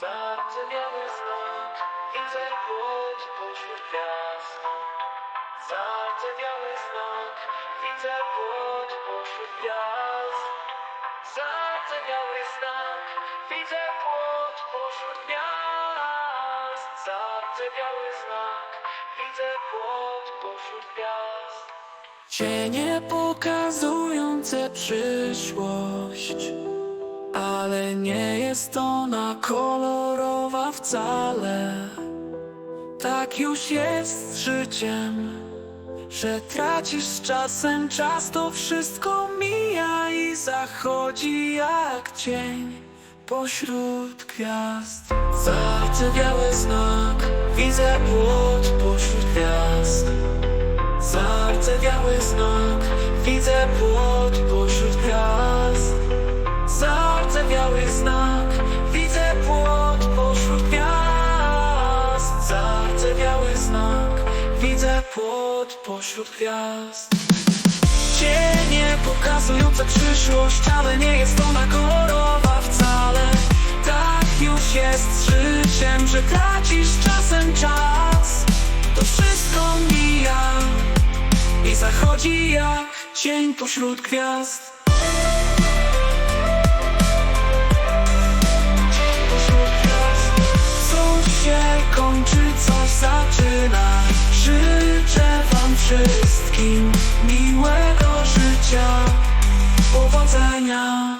Zardzewiały znak, widzę płot pośród gwiazd. Zardzewiały znak, widzę płot pośród gwiazd. Zardzewiały znak, widzę płot pośród gwiazd. Zardzewiały znak, widzę płot pośród gwiazd. Cienie pokazujące przyszłość. Ale nie jest ona kolorowa wcale. Tak już jest z życiem, że tracisz z czasem czas, to wszystko mija i zachodzi jak cień pośród gwiazd. Zardzewiały znak, widzę płot pośród gwiazd. Zardzewiały znak, widzę płot pośród płot pośród gwiazd. Cienie pokazujące przyszłość, ale nie jest ona kolorowa wcale. Tak już jest z życiem, że tracisz czasem czas. To wszystko mija i zachodzi jak cień pośród gwiazd. Coś się kończy, coś zaczyna. Wam wszystkim miłego życia, powodzenia.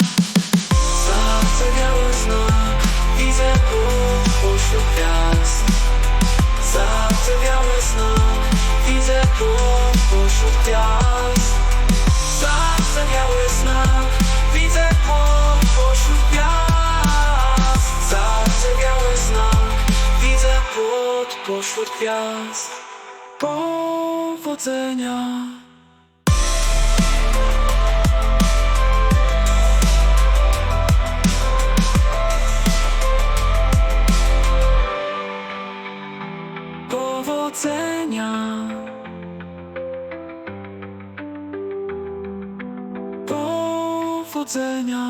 Zardzewiały znak, widzę płot pośród gwiazd. Zardzewiały znak, widzę płot pośród gwiazd. Zardzewiały znak, widzę płot pośród gwiazd. Zardzewiały znak, widzę płot pośród gwiazd. Powodzenia. Powodzenia. Powodzenia.